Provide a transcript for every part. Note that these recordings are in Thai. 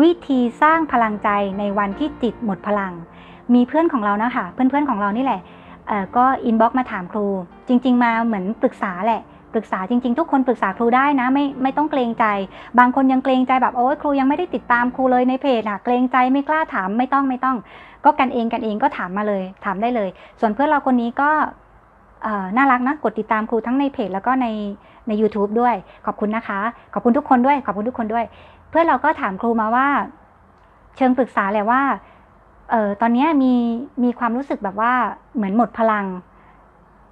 วิธีสร้างพลังใจในวันที่จิตหมดพลัง มีเพื่อนของเรานะคะ เพื่อนๆของเรานี่แหละก็อินบ็อกมาถามครู จริง ๆ มาเหมือนปรึกษาแหละปรึกษาจริง ๆ ทุกคนปรึกษาครูได้นะไม่ไม่ต้องเกรงใจ บางคนยังเกรงใจแบบโอ้ยครูยังไม่ได้ติดตามครูเลยในเพจอะเกรงใจไม่กล้าถามไม่ต้องไม่ต้อง ก็กันเองกันเองก็ถามมาเลย ถามได้เลย ส่วนเพื่อนเราคนนี้ก็น่ารักนะกดติดตามครูทั้งในเพจแล้วก็ในใน YouTube ด้วย ขอบคุณนะคะ ขอบคุณทุกคนด้วย ขอบคุณทุกคนด้วย พื่อนเราก็ถามครูมาว่า เชิงปรึกษาแหละว่าเออตอนนี้มีมีความรู้สึกแบบว่าเหมือนหมดพลัง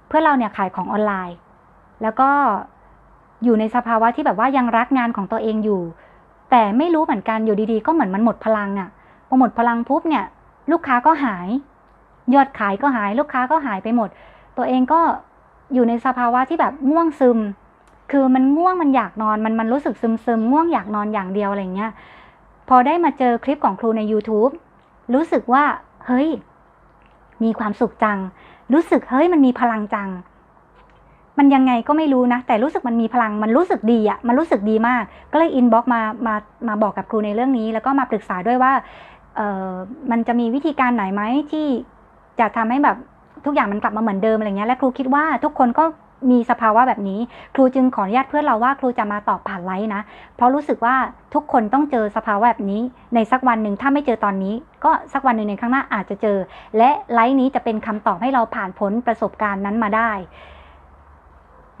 เพื่อเราเนี่ยขายของออนไลน์ แล้วก็อยู่ในสภาวะที่แบบว่ายังรักงานของตัวเองอยู่ แต่ไม่รู้เหมือนกันอยู่ดีๆ ก็เหมือนมันหมดพลังอะ่ะพอหมดพลังปุ๊บเนี่ย ลูกค้าก็หาย ยอดขายก็หาย ลูกค้าก็หายไปหมด ตัวเองก็อยู่ในสภาวะที่แบบง่วงซึม คือมันง่วงมันอยากนอนมันมันรู้สึกซึมซึมง่วงอยากนอนอย่างเดียวอะไรเงี้ย พอได้มาเจอคลิปของครูใน YouTube รู้สึกว่า เฮ้ย มีความสุขจัง รู้สึกเฮ้ยมันมีพลังจัง มันยังไงก็ไม่รู้นะ แต่รู้สึกมันมีพลังมันรู้สึกดีอะมันรู้สึกดีมาก ก็เลยอินบ็อกมามามาบอกกับครูในเรื่องนี้ แล้วก็มาปรึกษาด้วยว่าเออมันจะมีวิธีการไหนไหมที่จะทำให้แบบทุกอย่างมันกลับมาเหมือนเดิมอะไรเงี้ยและครูคิดว่าทุกคนก็ มีสภาวะแบบนี้ ครูจึงขออนุญาตเพื่อนเราว่าครูจะมาตอบผ่านไลฟ์นะ เพราะรู้สึกว่าทุกคนต้องเจอสภาวะแบบนี้ ในสักวันหนึ่งถ้าไม่เจอตอนนี้ ก็สักวันหนึ่งในข้างหน้าอาจจะเจอ และไลฟ์นี้จะเป็นคำตอบให้เราผ่านพ้นประสบการณ์นั้นมาได้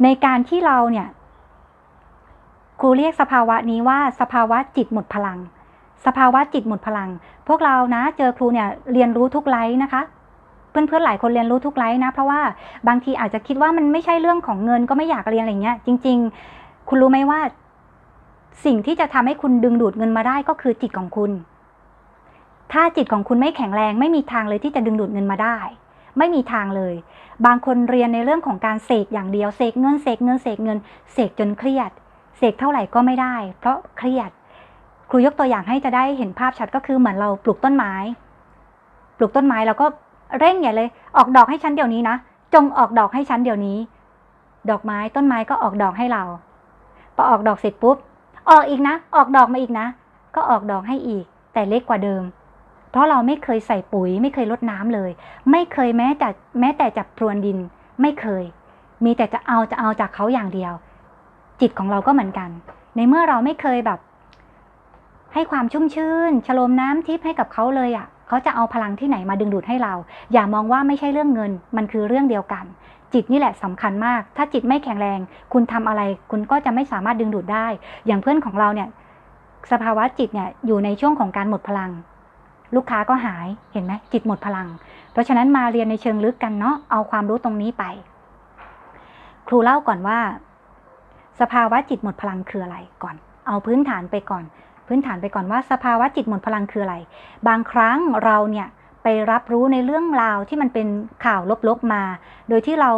ในการที่เราเนี่ยครูเรียกสภาวะนี้ว่าสภาวะจิตหมดพลัง สภาวะจิตหมดพลัง พวกเรานะเจอครูเนี่ยเรียนรู้ทุกไลฟ์นะคะ เพื่อนๆหลายคนเรียนรู้ทุกไลฟ์นะ เพราะว่าบางทีอาจจะคิดว่ามันไม่ใช่เรื่องของเงินก็ไม่อยากเรียนอะไรเงี้ย จริง ๆ คุณรู้ไหมว่า สิ่งที่จะทำให้คุณดึงดูดเงินมาได้ก็คือจิตของคุณ ถ้าจิตของคุณไม่แข็งแรงไม่มีทางเลยที่จะดึงดูดเงินมาได้ ไม่มีทางเลย บางคนเรียนในเรื่องของการเสกอย่างเดียวเสกเงินเสกเงินเสกเงินเสกจนเครียดเสกเท่าไหร่ก็ไม่ได้ เพราะเครียด ครูยกตัวอย่างให้จะได้เห็นภาพชัดก็คือเหมือนเราปลูกต้นไม้ ปลูกต้นไม้แล้วก็ เร่งใหญ่เลย ออกดอกให้ฉันเดี๋ยวนี้นะ จงออกดอกให้ฉันเดี๋ยวนี้ ดอกไม้ต้นไม้ก็ออกดอกให้เรา พอออกดอกเสร็จปุ๊บ ออกอีกนะ ออกดอกมาอีกนะ ก็ออกดอกให้อีก แต่เล็กกว่าเดิม เพราะเราไม่เคยใส่ปุ๋ย ไม่เคยลดน้ำเลย ไม่เคยแม้แต่แม้แต่จับพรวนดิน ไม่เคย มีแต่จะเอาจะเอาจากเขาอย่างเดียว จิตของเราก็เหมือนกัน ในเมื่อเราไม่เคยแบบ ให้ความชุ่มชื่นฉโลมน้ำทิพย์ให้กับเขาเลยอะ่ะ เขาจะเอาพลังที่ไหนมาดึงดูดให้เรา อย่ามองว่าไม่ใช่เรื่องเงิน มันคือเรื่องเดียวกัน จิตนี่แหละสำคัญมาก ถ้าจิตไม่แข็งแรง คุณทำอะไร คุณก็จะไม่สามารถดึงดูดได้ อย่างเพื่อนของเราเนี่ย สภาวะจิตเนี่ยอยู่ในช่วงของการหมดพลัง ลูกค้าก็หายเห็นไหมจิตหมดพลัง เพราะฉะนั้นมาเรียนในเชิงลึกกันเนาะเอาความรู้ตรงนี้ไป ครูเล่าก่อนว่า สภาวะจิตหมดพลังคืออะไรก่อน เอาพื้นฐานไปก่อน พื้นฐานไปก่อนว่าสภาวะจิตหมดพลังคืออะไร บางครั้งเราเนี่ยไปรับรู้ในเรื่องราวที่มันเป็นข่าวลบๆมา โดยที่เรา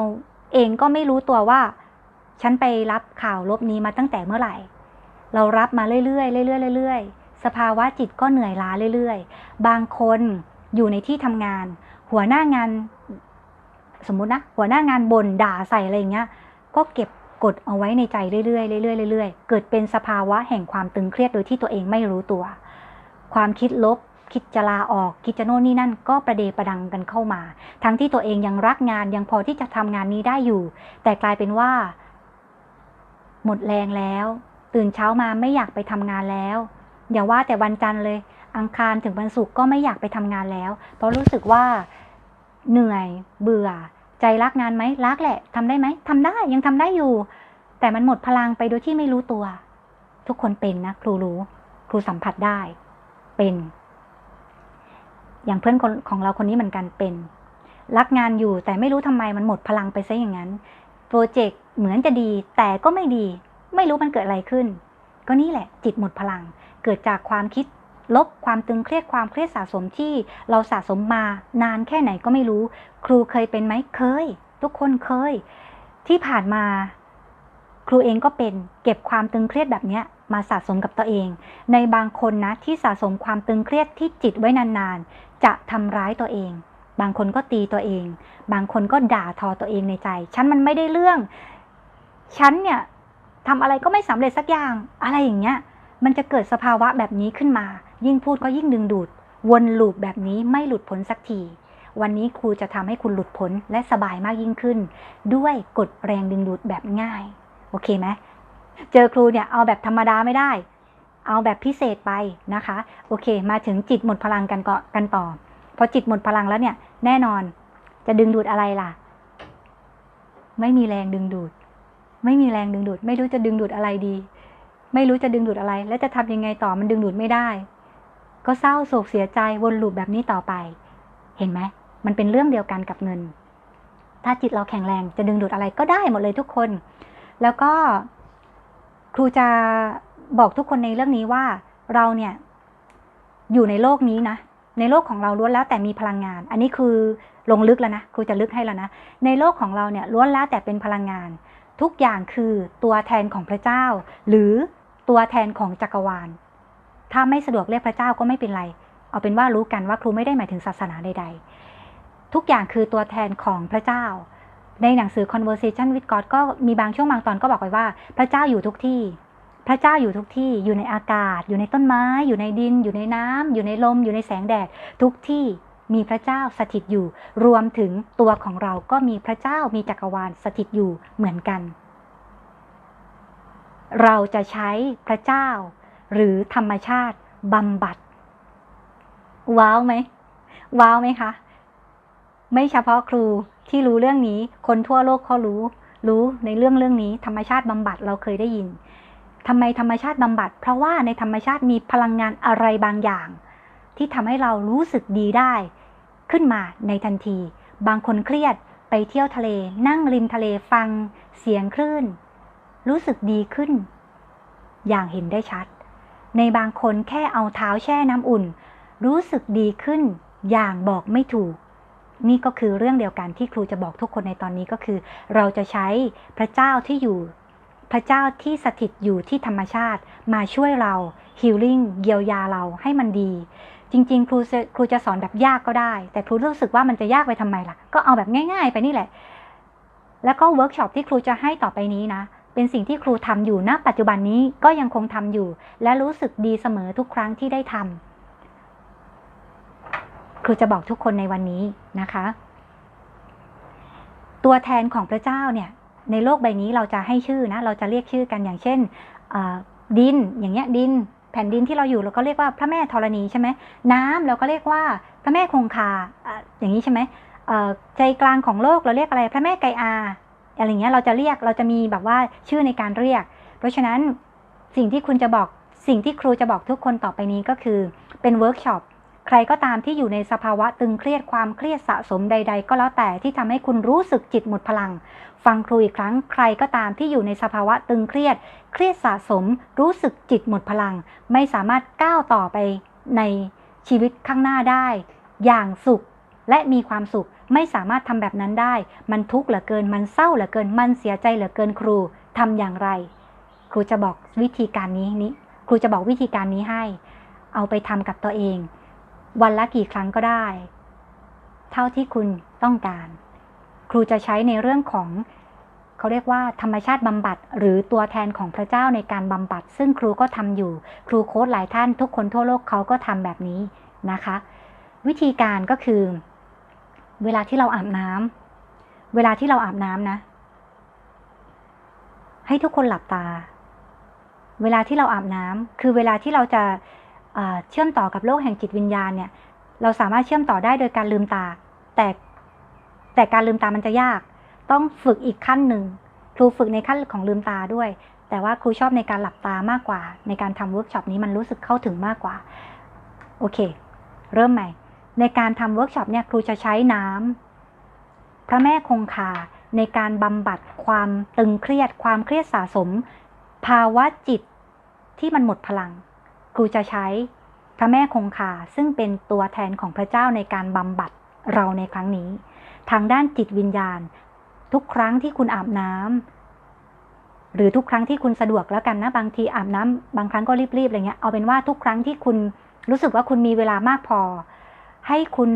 เองก็ไม่รู้ตัวว่า ฉันไปรับข่าวลบนี้มาตั้งแต่เมื่อไหร่ เรารับมาเรื่อยๆเรื่อยๆเรื่อยๆ สภาวะจิตก็เหนื่อยล้าเรื่อยๆ บางคนอยู่ในที่ทำงาน หัวหน้างาน สมมุตินะ หัวหน้างานบ่นด่าใส่อะไรอย่างเงี้ย ก็เก็บ กดเอาไว้ในใจเรื่อยๆเรื่อยๆเรื่อยๆ เกิดเป็นสภาวะแห่งความตึงเครียดโดยที่ตัวเองไม่รู้ตัว ความคิดลบ คิดจะลาออกคิดจะโน่นนี่นั่นก็ประเดประดังกันเข้ามา ทั้งที่ตัวเองยังรักงานยังพอที่จะทำงานนี้ได้อยู่ แต่กลายเป็นว่า หมดแรงแล้ว ตื่นเช้ามาไม่อยากไปทำงานแล้ว อย่าว่าแต่วันจันทร์เลย อังคารถึงวันศุกร์ก็ไม่อยากไปทำงานแล้ว เพราะรู้สึกว่าเหนื่อยเบื่อ ใจรักงานไหมรักแหละทำได้ไหมทำได้ยังทำได้อยู่ แต่มันหมดพลังไปโดยที่ไม่รู้ตัว ทุกคนเป็นนะครูรู้ ครูสัมผัสได้ เป็น อย่างเพื่อนคนของเราคนนี้เหมือนกันเป็น รักงานอยู่แต่ไม่รู้ทำไมมันหมดพลังไปซะอย่างนั้นโปรเจกต์เหมือนจะดี แต่ก็ไม่ดี ไม่รู้มันเกิดอะไรขึ้น ก็นี่แหละ จิตหมดพลัง เกิดจากความคิด ลบความตึงเครียดความเครียดสะสมที่เราสะสมมานานแค่ไหนก็ไม่รู้ ครูเคยเป็นไหมเคย ทุกคนเคย ที่ผ่านมา ครูเองก็เป็นเก็บความตึงเครียดแบบนี้มาสะสมกับตัวเอง ในบางคนนะที่สะสมความตึงเครียดที่จิตไว้นานๆ จะทำร้ายตัวเอง บางคนก็ตีตัวเอง บางคนก็ด่าทอตัวเองในใจ ฉันมันไม่ได้เรื่อง ฉันเนี่ยทำอะไรก็ไม่สำเร็จสักอย่าง อะไรอย่างเงี้ย มันจะเกิดสภาวะแบบนี้ขึ้นมา ยิ่งพูดก็ยิ่งดึงดูด วนลูปแบบนี้ไม่หลุดพ้นสักที วันนี้ครูจะทำให้คุณหลุดพ้นและสบายมากยิ่งขึ้น ด้วยกฎแรงดึงดูดแบบง่าย โอเคไหมเจอครูเนี่ยเอาแบบธรรมดาไม่ได้ เอาแบบพิเศษไปนะคะ โอเค มาถึงจิตหมดพลังกันก็กันต่อพอจิตหมดพลังแล้วเนี่ย แน่นอน จะดึงดูดอะไรล่ะ ไม่มีแรงดึงดูด ไม่มีแรงดึงดูด ไม่รู้จะดึงดูดอะไรดี ไม่รู้จะดึงดูดอะไร แล้วจะทำยังไงต่อมันดึงดูดไม่ได้ ก็เศร้าโศกเสียใจวนลูปแบบนี้ต่อไป เห็นไหมมันเป็นเรื่องเดียวกันกับเงิน ถ้าจิตเราแข็งแรงจะดึงดูดอะไรก็ได้หมดเลยทุกคน แล้วก็ครูจะบอกทุกคนในเรื่องนี้ว่าเราเนี่ยอยู่ในโลกนี้นะ ในโลกของเราล้วนแล้วแต่มีพลังงาน อันนี้คือลงลึกแล้วนะ ครูจะลึกให้แล้วนะ ในโลกของเราเนี่ยล้วนแล้วแต่เป็นพลังงาน ทุกอย่างคือตัวแทนของพระเจ้า หรือตัวแทนของจักรวาล ถ้าไม่สะดวกเรียกพระเจ้าก็ไม่เป็นไร เอาเป็นว่ารู้กันว่าครูไม่ได้หมายถึงศาสนาใด ๆ ทุกอย่างคือตัวแทนของพระเจ้า ในหนังสือ conversation with God ก็มีบางช่วงบางตอนก็บอกไว้ว่า พระเจ้าอยู่ทุกที่ พระเจ้าอยู่ทุกที่ อยู่ในอากาศ อยู่ในต้นไม้ อยู่ในดิน อยู่ในน้ำอยู่ในลม อยู่ในแสงแดด ทุกที่มีพระเจ้าสถิตอยู่ รวมถึงตัวของเราก็มีพระเจ้ามีจักรวาลสถิตอยู่เหมือนกัน เราจะใช้พระเจ้า หรือธรรมชาติบำบัด ว้าวไหม ว้าวไหมคะ ไม่เฉพาะครูที่รู้เรื่องนี้ คนทั่วโลกเขารู้ รู้ในเรื่องเรื่องนี้ ธรรมชาติบำบัดเราเคยได้ยินทำไมธรรมชาติบำบัด เพราะว่าในธรรมชาติมีพลังงานอะไรบางอย่าง ที่ทำให้เรารู้สึกดีได้ ขึ้นมาในทันที บางคนเครียดไปเที่ยวทะเล นั่งริมทะเลฟังเสียงคลื่น รู้สึกดีขึ้น อย่างเห็นได้ชัด ในบางคนแค่เอาเท้าแช่น้ำอุ่น รู้สึกดีขึ้นอย่างบอกไม่ถูก นี่ก็คือเรื่องเดียวกันที่ครูจะบอกทุกคนในตอนนี้ก็คือ เราจะใช้พระเจ้าที่อยู่ พระเจ้าที่สถิตอยู่ที่ธรรมชาติ มาช่วยเราฮิลลิ่งเยียวยาเราให้มันดี จริง ๆ ครูจะครูจะสอนแบบยากก็ได้ แต่ครูรู้สึกว่ามันจะยากไปทำไมล่ะ ก็เอาแบบง่าย ๆ ไปนี่แหละ แล้วก็เวิร์กช็อปที่ครูจะให้ต่อไปนี้นะ เป็นสิ่งที่ครูทำอยู่ณปัจจุบันนี้ก็ยังคงทำอยู่ และรู้สึกดีเสมอทุกครั้งที่ได้ทำครูจะบอกทุกคนในวันนี้นะคะ ตัวแทนของพระเจ้าเนี่ย ในโลกใบนี้เราจะให้ชื่อนะ เราจะเรียกชื่อกันอย่างเช่นดินอย่างเงี้ยดิน แผ่นดินที่เราอยู่เราก็เรียกว่าพระแม่ธรณีใช่ไหมน้ำเราก็เรียกว่าพระแม่คงคาอย่างนี้ใช่ไหมใจกลางของโลกเราเรียกอะไร พระแม่ไกอา อะไรเงี้ยเราจะเรียกเราจะมีแบบว่าชื่อในการเรียก เพราะฉะนั้นสิ่งที่คุณจะบอกสิ่งที่ครูจะบอกทุกคนต่อไปนี้ก็คือเป็นเวิร์กช็อปใครก็ตามที่อยู่ในสภาวะตึงเครียดความเครียดสะสมใด ๆ ก็แล้วแต่ที่ทำให้คุณรู้สึกจิตหมดพลัง ฟังครูอีกครั้งใครก็ตามที่อยู่ในสภาวะตึงเครียด เครียดสะสม รู้สึกจิตหมดพลัง ไม่สามารถก้าวต่อไปในชีวิตข้างหน้าได้ อย่างสุขและมีความสุข ไม่สามารถทำแบบนั้นได้ มันทุกข์เหลือเกิน มันเศร้าเหลือเกิน มันเสียใจเหลือเกินครูทำอย่างไร ครูจะบอกวิธีการนี้นี้ ครูจะบอกวิธีการนี้ให้ เอาไปทำกับตัวเอง วันละกี่ครั้งก็ได้ เท่าที่คุณต้องการ ครูจะใช้ในเรื่องของเขาเรียกว่าธรรมชาติบำบัด หรือตัวแทนของพระเจ้าในการบำบัด ซึ่งครูก็ทำอยู่ ครูโค้ดหลายท่านทุกคนทั่วโลกเขาก็ทำแบบนี้นะคะ วิธีการก็คือ เวลาที่เราอาบน้ำเวลาที่เราอาบน้ำนะ ให้ทุกคนหลับตา เวลาที่เราอาบน้ำคือเวลาที่เราจะเชื่อมต่อกับโลกแห่งจิตวิญญาณเนี่ย เราสามารถเชื่อมต่อได้โดยการลืมตา แต่แต่การลืมตามันจะยาก ต้องฝึกอีกขั้นหนึ่ง ครูฝึกในขั้นของลืมตาด้วย แต่ว่าครูชอบในการหลับตามากกว่า ในการทำเวิร์กช็อปนี้มันรู้สึกเข้าถึงมากกว่า โอเค เริ่มใหม่ ในการทำเวิร์กช็อปเนี่ยครูจะใช้น้ำพระแม่คงคาในการบำบัดความตึงเครียด ความเครียดสะสม ภาวะจิตที่มันหมดพลัง ครูจะใช้พระแม่คงคาซึ่งเป็นตัวแทนของพระเจ้าในการบำบัดเราในครั้งนี้ ทางด้านจิตวิญญาณ ทุกครั้งที่คุณอาบน้ำหรือทุกครั้งที่คุณสะดวกแล้วกันนะ บางทีอาบน้ำบางครั้งก็รีบๆอะไรเงี้ยเอาเป็นว่าทุกครั้งที่คุณรู้สึกว่าคุณมีเวลามากพอ ให้คุณ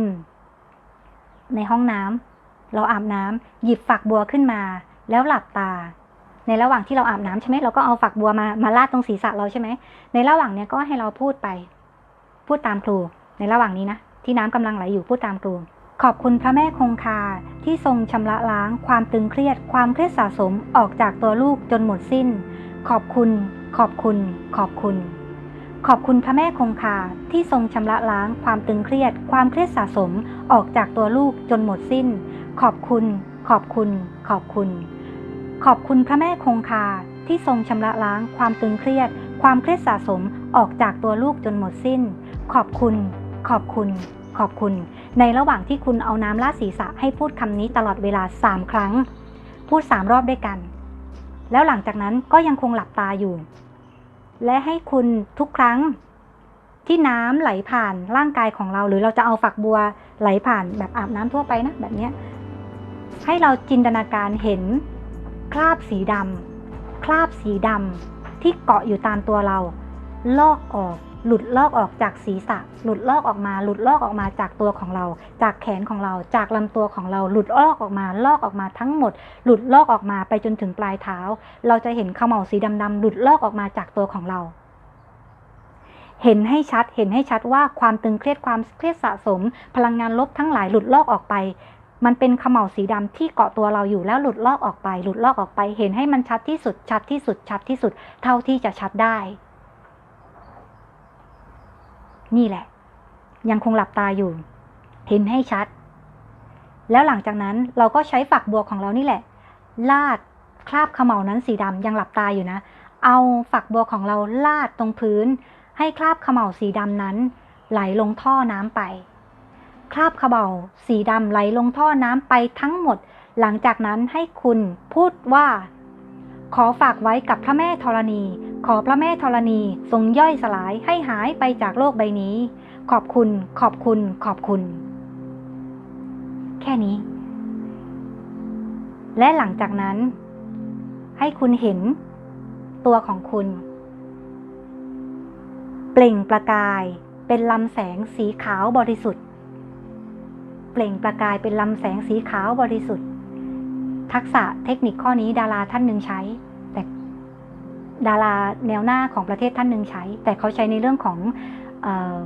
ในห้องน้ำเราอาบน้ำหยิบฝักบัวขึ้นมา แล้วหลับตา ในระหว่างที่เราอาบน้ำใช่ไหมเราก็เอาฝักบัวมามาลาดตรงศีรษะเราใช่ไหมในระหว่างเนี้ยก็ให้เราพูดไป พูดตามครู ในระหว่างนี้นะที่น้ำกำลังไหลอยู่พูดตามครูขอบคุณพระแม่คงคาที่ทรงชำระล้างความตึงเครียด ความเครียดสะสมออกจากตัวลูกจนหมดสิ้น ขอบคุณ ขอบคุณ ขอบคุณ ขอบคุณพระแม่คงคาที่ทรงชำระล้างความตึงเครียด ความเครียดสะสมออกจากตัวลูกจนหมดสิ้น ขอบคุณ ขอบคุณ ขอบคุณ ขอบคุณพระแม่คงคาที่ทรงชำระล้างความตึงเครียด ความเครียดสะสมออกจากตัวลูกจนหมดสิ้น ขอบคุณ ขอบคุณ ขอบคุณ ในระหว่างที่คุณเอาน้ำลาดศีรษะให้พูดคำนี้ตลอดเวลา 3 ครั้ง พูด 3 รอบด้วยกัน แล้วหลังจากนั้นก็ยังคงหลับตาอยู่ และให้คุณทุกครั้งที่น้ำไหลผ่านร่างกายของเรา หรือเราจะเอาฝักบัวไหลผ่านแบบอาบน้ำทั่วไปนะแบบเนี้ยให้เราจินตนาการเห็นคราบสีดำคราบสีดำที่เกาะอยู่ตามตัวเรา ลอกออก หลุดลอกออกจากศีรษะ หลุดลอกออกมา หลุดลอกออกมาจากตัวของเรา จากแขนของเรา จากลำตัวของเรา หลุดลอกออกมา ลอกออกมาทั้งหมด หลุดลอกออกมาไปจนถึงปลายเท้า เราจะเห็นเขม่าสีดำๆหลุดลอกออกมาจากตัวของเรา เห็นให้ชัด เห็นให้ชัดว่าความตึงเครียดความเครียดสะสม พลังงานลบทั้งหลายหลุดลอกออกไปมันเป็นเขม่าสีดำที่เกาะตัวเราอยู่แล้วหลุดลอกออกไป หลุดลอกออกไป เห็นให้มันชัดที่สุดชัดที่สุดชัดที่สุด เท่าที่จะชัดได้ นี่แหละ ยังคงหลับตาอยู่ เห็นให้ชัด แล้วหลังจากนั้นเราก็ใช้ฝักบัวของเรานี่แหละ ลาดคราบเขม่านั้นสีดำยังหลับตาอยู่นะ เอาฝักบัวของเราลาดตรงพื้น ให้คราบเขม่าสีดำนั้น ไหลลงท่อน้ำไป คราบเขม่าสีดำไหลลงท่อน้ำไปทั้งหมด หลังจากนั้นให้คุณพูดว่า ขอฝากไว้กับพระแม่ธรณี ขอพระแม่ธรณีทรงย่อยสลายให้หายไปจากโลกใบนี้ ขอบคุณ ขอบคุณ ขอบคุณ แค่นี้ และหลังจากนั้น ให้คุณเห็น ตัวของคุณ เปล่งประกายเป็นลำแสงสีขาวบริสุทธิ์ เปล่งประกายเป็นลำแสงสีขาวบริสุทธิ์ ทักษะเทคนิคข้อนี้ดาราท่านหนึ่งใช้ ดาราแนวหน้าของประเทศท่านหนึ่งใช้ แต่เขาใช้ในเรื่องของออ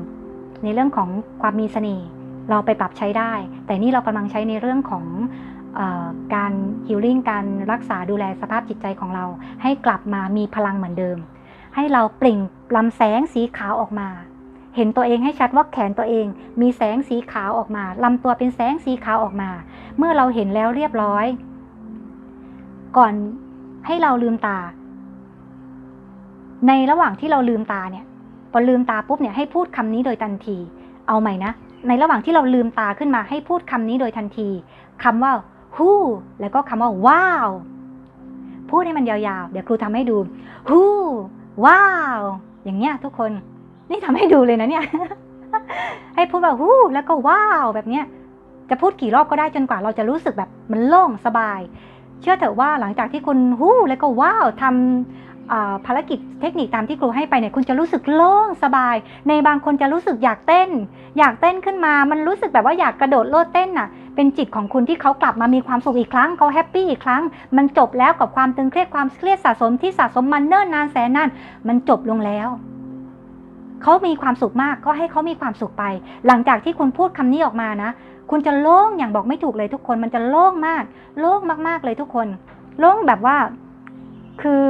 ในเรื่องของความมีเสน่ห์เราไปปรับใช้ได้ แต่นี่เรากำลังใช้ในเรื่องของออการฮิลลิ่งการรักษาดูแลสภาพจิตใจของเรา ให้กลับมามีพลังเหมือนเดิม ให้เราเปล่งลำแสงสีขาวออกมา เห็นตัวเองให้ชัดว่าแขนตัวเอง มีแสงสีขาวออกมาลำตัวเป็นแสงสีขาวออกมา เมื่อเราเห็นแล้วเรียบร้อย ก่อนให้เราลืมตา ในระหว่างที่เราลืมตาเนี่ยพอลืมตาปุ๊บเนี่ยให้พูดคำนี้โดยทันที เอาใหม่นะ ในระหว่างที่เราลืมตาขึ้นมาให้พูดคำนี้โดยทันทีคำว่าฮู้แล้วก็คำว่าว้าว พูดให้มันยาวๆ เดี๋ยวครูทำให้ดูฮู้ว้าว อย่างเงี้ยทุกคน นี่ทำให้ดูเลยนะเนี่ย ให้พูดว่าฮู้แล้วก็ว้าวแบบเนี้ย จะพูดกี่รอบก็ได้จนกว่าเราจะรู้สึกแบบมันโล่งสบาย เชื่อเถอะว่าหลังจากที่คุณฮู้แล้วก็ว้าวทำอ่า ภารกิจเทคนิคตามที่ครูให้ไปเนี่ยคุณจะรู้สึกโล่งสบาย ในบางคนจะรู้สึกอยากเต้น อยากเต้นขึ้นมา มันรู้สึกแบบว่าอยากกระโดดโลดเต้นน่ะ เป็นจิตของคุณที่เขากลับมามีความสุขอีกครั้งเขาแฮปปี้อีกครั้ง มันจบแล้วกับความตึงเครียดความเครียดสะสมที่สะสมมันเนิ่นนานแสนนานมันจบลงแล้วเขามีความสุขมากก็ให้เขามีความสุขไป หลังจากที่คุณพูดคำนี้ออกมานะ คุณจะโล่งอย่างบอกไม่ถูกเลยทุกคน มันจะโล่งมาก โล่งมากๆเลยทุกคน โล่งแบบว่า คือ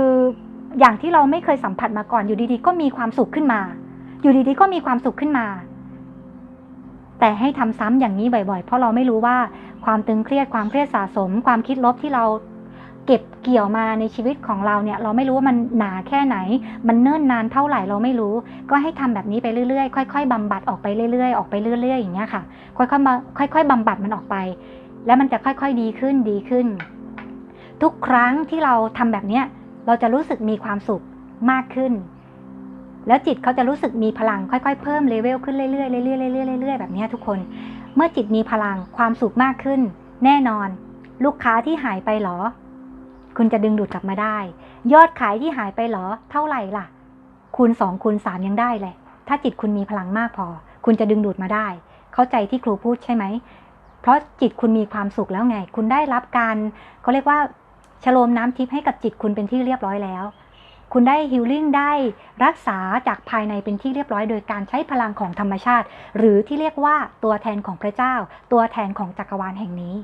อย่างที่เราไม่เคยสัมผัสมาก่อนอยู่ดีๆ ก็มีความสุขขึ้นมา อยู่ดีๆ ก็มีความสุขขึ้นมา แต่ให้ทำซ้ำอย่างนี้บ่อยๆ เพราะเราไม่รู้ว่าความตึงเครียดความเครียดสะสม ความคิดลบที่เราเก็บเกี่ยวมาในชีวิตของเราเนี่ย เราไม่รู้ว่ามันหนาแค่ไหน มันเนิ่นนานเท่าไหร่เราไม่รู้ ก็ให้ทำแบบนี้ไปเรื่อยๆ ค่อย ๆบำบัดออกไปเรื่อยๆ ออกไปเรื่อยๆ อย่างเงี้ยค่ะ ค่อยๆมาค่อย ๆบำบัดมันออกไป แล้วมันจะค่อยๆดีขึ้นดีขึ้น ทุกครั้งที่เราทำแบบเนี้ย เราจะรู้สึกมีความสุขมากขึ้น แล้วจิตเขาจะรู้สึกมีพลังค่อยๆ เพิ่มเลเวลขึ้นเรื่อยๆเรื่อยๆเรื่อยๆเรื่อยๆแบบนี้ทุกคน เมื่อจิตมีพลังความสุขมากขึ้น แน่นอน ลูกค้าที่หายไปหรอ คุณจะดึงดูดกลับมาได้ ยอดขายที่หายไปหรอ เท่าไหร่ล่ะ คูณสองคูณสามยังได้เลย ถ้าจิตคุณมีพลังมากพอ คุณจะดึงดูดมาได้ เข้าใจที่ครูพูดใช่ไหมเพราะจิตคุณมีความสุขแล้วไง คุณได้รับการเขาเรียกว่า ฉโลมน้ำทิพย์ให้กับจิตคุณเป็นที่เรียบร้อยแล้ว คุณได้ฮิลลิ่งได้รักษาจากภายในเป็นที่เรียบร้อย โดยการใช้พลังของธรรมชาติ หรือที่เรียกว่าตัวแทนของพระเจ้า ตัวแทนของจักรวาลแห่งนี้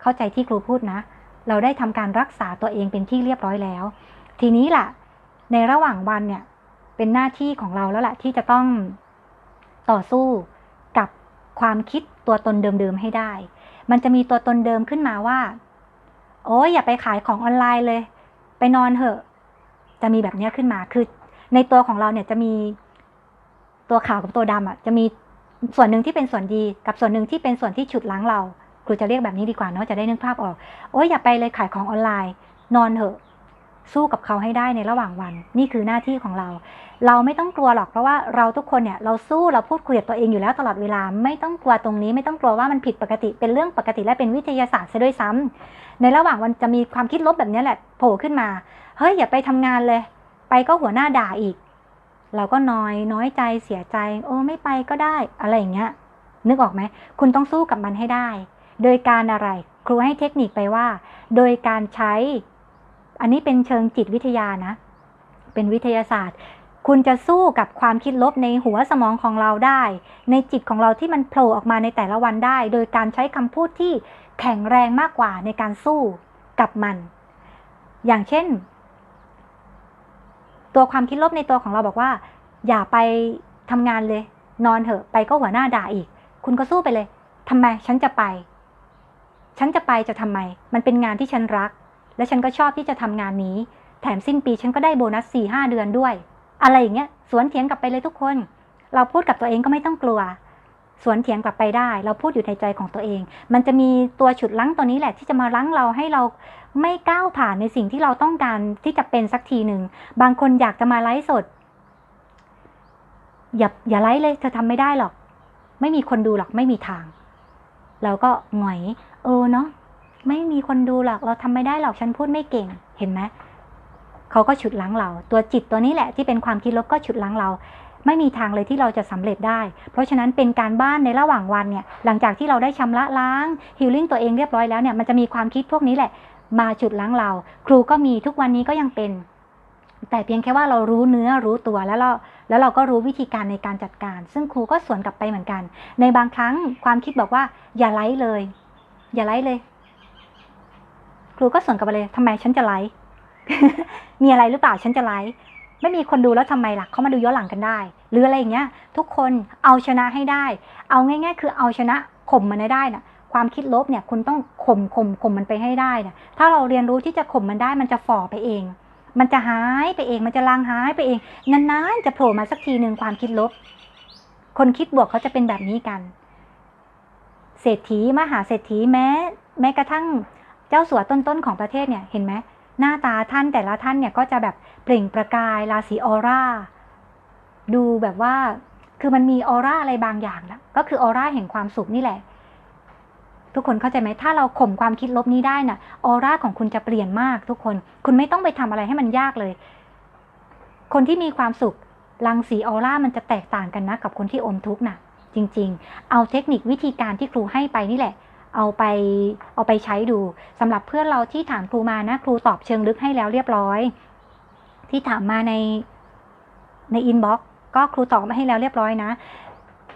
เข้าใจที่ครูพูดนะ เราได้ทำการรักษาตัวเองเป็นที่เรียบร้อยแล้ว ทีนี้ล่ะ ในระหว่างวันเนี่ยเป็นหน้าที่ของเราแล้วแหละที่จะต้องต่อสู้กับความคิดตัวตนเดิมๆให้ได้ มันจะมีตัวตนเดิมขึ้นมาว่า โอ้ยอย่าไปขายของออนไลน์เลย ไปนอนเถอะ จะมีแบบนี้ขึ้นมาคือ ในตัวของเราเนี่ยจะมีตัวขาวกับตัวดำอะ จะมีส่วนหนึ่งที่เป็นส่วนดี กับส่วนหนึ่งที่เป็นส่วนที่ฉุดล้างเราครูจะเรียกแบบนี้ดีกว่าเนาะจะได้นึกภาพออก โอ้ยอย่าไปเลยขายของออนไลน์ นอนเถอะ สู้กับเขาให้ได้ในระหว่างวัน นี่คือหน้าที่ของเรา เราไม่ต้องกลัวหรอกเพราะว่าเราทุกคนเนี่ยเราสู้เราพูดคุยกับตัวเองอยู่แล้วตลอดเวลา ไม่ต้องกลัวตรงนี้ ไม่ต้องกลัวว่ามันผิดปกติเป็นเรื่องปกติและเป็นวิทยาศาสตร์ซะด้วยซ้ำในระหว่างวันจะมีความคิดลบแบบนี้แหละโผล่ขึ้นมาเฮ้ยอย่าไปทำงานเลย ไปก็หัวหน้าด่าอีก เราก็น้อยน้อยใจเสียใจ โอ้ไม่ไปก็ได้อะไรอย่างเงี้ยนึกออกไหมคุณต้องสู้กับมันให้ได้ โดยการอะไรครูให้เทคนิคไปว่า โดยการใช้ อันนี้เป็นเชิงจิตวิทยานะ เป็นวิทยาศาสตร์ คุณจะสู้กับความคิดลบในหัวสมองของเราได้ ในจิตของเราที่มันโผล่ออกมาในแต่ละวันได้ โดยการใช้คำพูดที่แข็งแรงมากกว่าในการสู้กับมัน อย่างเช่น ตัวความคิดลบในตัวของเราบอกว่า อย่าไปทำงานเลย นอนเถอะไปก็หัวหน้าด่าอีก คุณก็สู้ไปเลยทำไมฉันจะไป ฉันจะไปจะทำไม มันเป็นงานที่ฉันรัก และฉันก็ชอบที่จะทำงานนี้ แถมสิ้นปีฉันก็ได้โบนัสสี่ห้าเดือนด้วย อะไรอย่างเงี้ย สวนเถียงกลับไปเลยทุกคน เราพูดกับตัวเองก็ไม่ต้องกลัว สวนเถียงกลับไปได้ เราพูดอยู่ในใจของตัวเอง มันจะมีตัวฉุดลั้งตัวนี้แหละที่จะมาลั้งเราให้เราไม่ก้าวผ่านในสิ่งที่เราต้องการที่จะเป็นสักทีหนึ่ง บางคนอยากจะมาไลฟ์สด อย่าอย่าไลฟ์เลย เธอทำไม่ได้หรอก ไม่มีคนดูหรอกไม่มีทาง เราก็หงอย เออเนาะ ไม่มีคนดูหรอกเราทำไม่ได้หรอกฉันพูดไม่เก่งเห็นไหมเขาก็ฉุดล้างเรา ตัวจิตตัวนี้แหละที่เป็นความคิดลบก็ฉุดล้างเรา ไม่มีทางเลยที่เราจะสำเร็จได้ เพราะฉะนั้นเป็นการบ้านในระหว่างวันเนี่ยหลังจากที่เราได้ชำระล้างฮิลลิ่งตัวเองเรียบร้อยแล้วเนี่ยมันจะมีความคิดพวกนี้แหละ มาฉุดล้างเรา ครูก็มีทุกวันนี้ก็ยังเป็น แต่เพียงแค่ว่าเรารู้เนื้อรู้ตัวแล้วเราแล้วเราก็รู้วิธีการในการจัดการ ซึ่งครูก็สวนกลับไปเหมือนกัน ในบางครั้งความคิดบอกว่า อย่าไลฟ์เลย อย่าไลฟ์เลย รูก็สวนกลับไปเลยทำไมฉันจะไลฟ์มีอะไรหรือเปล่าฉันจะไลฟ์ไม่มีคนดูแล้วทำไมล่ะเขามาดูย้อนหลังกันได้ หรืออะไรอย่างเงี้ย ทุกคนเอาชนะให้ได้ เอาง่าย ๆ คือเอาชนะข่มมันให้ได้น่ะ ความคิดลบเนี่ยคุณต้องข่มข่มข่มมันไปให้ได้น่ะ ถ้าเราเรียนรู้ที่จะข่มมันได้มันจะฝ่อไปเอง มันจะหายไปเอง มันจะลางหายไปเองนานๆจะโผล่มาสักทีหนึ่งความคิดลบ คนคิดบวกเขาจะเป็นแบบนี้กัน เศรษฐีมหาเศรษฐีแม้ แม้กระทั่ง เจ้าสัวต้นๆของประเทศเนี่ยเห็นไหมหน้าตาท่านแต่ละท่านเนี่ยก็จะแบบเปล่งประกายราศีออร่าดูแบบว่าคือมันมีออร่าอะไรบางอย่างนะก็คือออร่าแห่งความสุขนี่แหละ ทุกคนเข้าใจไหมถ้าเราข่มความคิดลบนี้ได้น่ะออร่าของคุณจะเปลี่ยนมากทุกคน คุณไม่ต้องไปทำอะไรให้มันยากเลย คนที่มีความสุขรังสีออร่ามันจะแตกต่างกันนะกับคนที่อมทุกข์น่ะ จริง ๆ เอาเทคนิควิธีการที่ครูให้ไปนี่แหละ เอาไปเอาไปใช้ดูสำหรับเพื่อนเราที่ถามครูมานะ ครูตอบเชิงลึกให้แล้วเรียบร้อย ที่ถามมาในในอินบ็อกก็ครูตอบมาให้แล้วเรียบร้อยนะ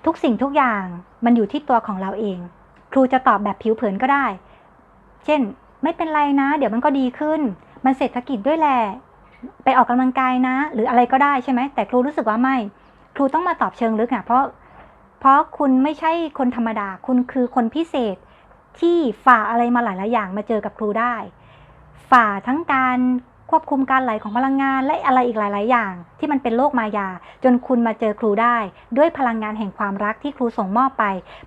ทุกสิ่งทุกอย่างมันอยู่ที่ตัวของเราเอง ครูจะตอบแบบผิวเผินก็ได้ เช่น ไม่เป็นไรนะ เดี๋ยวมันก็ดีขึ้น มันเศรษฐกิจด้วยแหละไปออกกำลังกายนะ หรืออะไรก็ได้ใช่ไหมแต่ครูรู้สึกว่าไม่ ครูต้องมาตอบเชิงลึกอะเพราะเพราะคุณไม่ใช่คนธรรมดา คุณคือคนพิเศษ ที่ฝ่าอะไรมาหลายๆอย่างมาเจอกับครูได้ ฝ่าทั้งการควบคุมการไหลของพลังงานและอะไรอีกหลาย ๆ อย่าง ที่มันเป็นโลกมายา จนคุณมาเจอครูได้ ด้วยพลังงานแห่งความรักที่ครูส่งมอบไป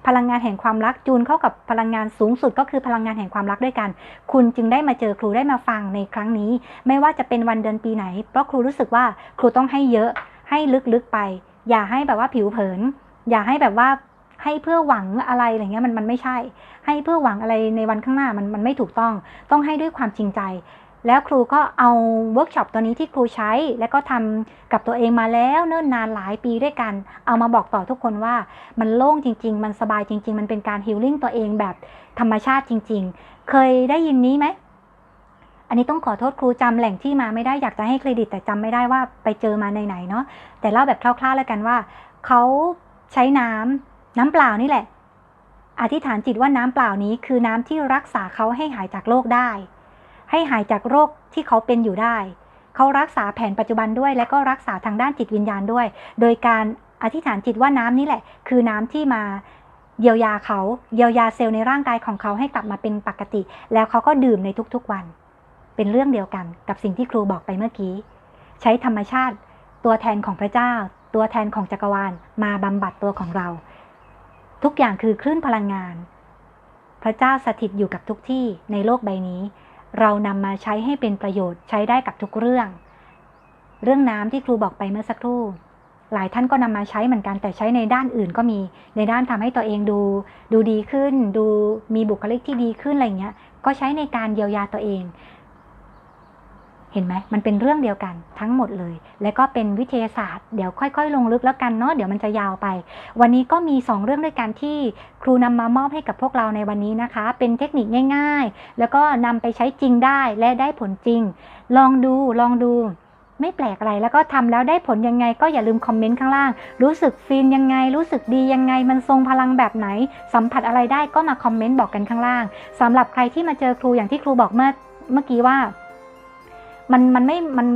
พลังงานแห่งความรักจูนเข้ากับพลังงานสูงสุด ก็คือพลังงานแห่งความรักด้วยกัน คุณจึงได้มาเจอครูได้มาฟังในครั้งนี้ ไม่ว่าจะเป็นวันเดือนปีไหน เพราะครูรู้สึกว่าครูต้องให้เยอะให้ลึก ๆ ไป อย่าให้แบบว่าผิวเผิน อย่าให้แบบว่า ให้เพื่อหวังอะไรอะไรเงี้ยมันมันไม่ใช่ ให้เพื่อหวังอะไรในวันข้างหน้ามันมันไม่ถูกต้อง ต้องให้ด้วยความจริงใจ แล้วครูก็เอาเวิร์กช็อปตัวนี้ที่ครูใช้ แล้วก็ทำกับตัวเองมาแล้วเนิ่นนานหลายปีด้วยกัน เอามาบอกต่อทุกคนว่ามันโล่งจริง ๆ มันสบายจริง ๆ มันเป็นการฮิลลิ่งตัวเองแบบธรรมชาติจริง ๆ เคยได้ยินนี้ไหมอันนี้ต้องขอโทษครูจำแหล่งที่มาไม่ได้อยากจะให้เครดิตแต่จำไม่ได้ว่าไปเจอมาในไหนเนาะแต่เล่าแบบคร่าวๆแล้วกันว่าเขาใช้น้ำ น้ำเปล่านี่แหละ อธิษฐานจิตว่าน้ำเปล่านี้คือน้ำที่รักษาเขาให้หายจากโรคได้ ให้หายจากโรคที่เขาเป็นอยู่ได้ เขารักษาแผนปัจจุบันด้วย และก็รักษาทางด้านจิตวิญญาณด้วย โดยการอธิษฐานจิตว่าน้ำนี่แหละ คือน้ำที่มาเยียวยาเขาเยียวยาเซลล์ในร่างกายของเขาให้กลับมาเป็นปกติ แล้วเขาก็ดื่มในทุกๆวัน เป็นเรื่องเดียวกันกับสิ่งที่ครูบอกไปเมื่อกี้ ใช้ธรรมชาติ ตัวแทนของพระเจ้า ตัวแทนของจักรวาล มาบำบัดตัวของเรา ทุกอย่างคือคลื่นพลังงาน พระเจ้าสถิตอยู่กับทุกที่ในโลกใบนี้ เรานำมาใช้ให้เป็นประโยชน์ใช้ได้กับทุกเรื่อง เรื่องน้ำที่ครูบอกไปเมื่อสักครู่ หลายท่านก็นำมาใช้เหมือนกันแต่ใช้ในด้านอื่นก็มี ในด้านทำให้ตัวเองดู ดูดีขึ้น ดูมีบุคลิกที่ดีขึ้นอะไรเงี้ย ก็ใช้ในการเยียวยาตัวเอง เห็นไหมมันเป็นเรื่องเดียวกันทั้งหมดเลย และก็เป็นวิทยาศาสตร์ เดี๋ยวค่อย ๆ ลงลึกแล้วกันเนาะเดี๋ยวมันจะยาวไป วันนี้ก็มี 2 เรื่องด้วยกันที่ครูนำมามอบให้กับพวกเราในวันนี้นะคะ เป็นเทคนิคง่าย ๆ แล้วก็นำไปใช้จริงได้และได้ผลจริง ลองดูลองดูไม่แปลกอะไรแล้วก็ทำแล้วได้ผลยังไง ก็อย่าลืมคอมเมนต์ข้างล่าง รู้สึกฟินยังไง รู้สึกดียังไง มันทรงพลังแบบไหน สัมผัสอะไรได้ก็มาคอมเมนต์บอกกันข้างล่างสำหรับใครที่มาเจอครูอย่างที่ครูบอกเมื่อเมื่อกี้ว่า มันมันไม่มัน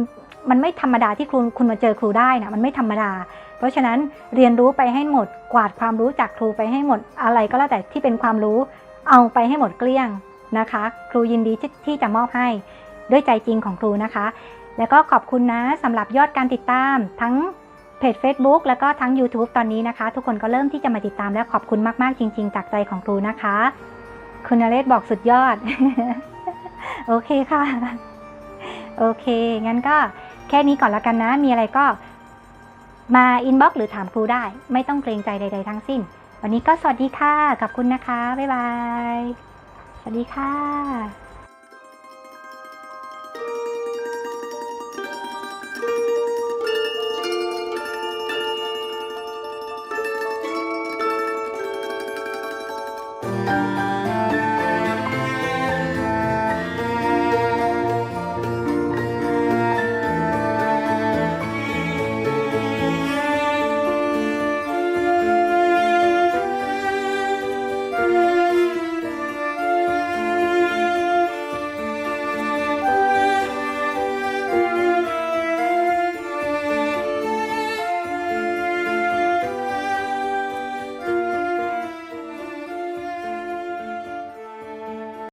มันไม่ธรรมดาที่ครูคุณมาเจอครูได้นะมันไม่ธรรมดา เพราะฉะนั้นเรียนรู้ไปให้หมดกวาดความรู้จากครูไปให้หมดอะไรก็แล้วแต่ที่เป็นความรู้ เอาไปให้หมดเกลี้ยงนะคะ ครูยินดีที่ทจะมอบให้ด้วยใจจริงของครูนะคะ แล้วก็ขอบคุณนะสำหรับยอดการติดตามทั้งเพจ Facebook แล้วก็ทั้ง YouTube ตอนนี้นะคะ ทุกคนก็เริ่มที่จะมาติดตามและขอบคุณมาก ๆ จริง ๆ จากใจของครูนะคะ คุณนเรศบอกสุดยอด โอเคค่ะ โอเค งั้นก็แค่นี้ก่อนแล้วกันนะ มีอะไรก็มาอินบ็อกหรือถามครูได้ ไม่ต้องเกรงใจใด ๆ ทั้งสิ้น วันนี้ก็สวัสดีค่ะ ขอบคุณนะคะ บ๊ายบาย สวัสดีค่ะ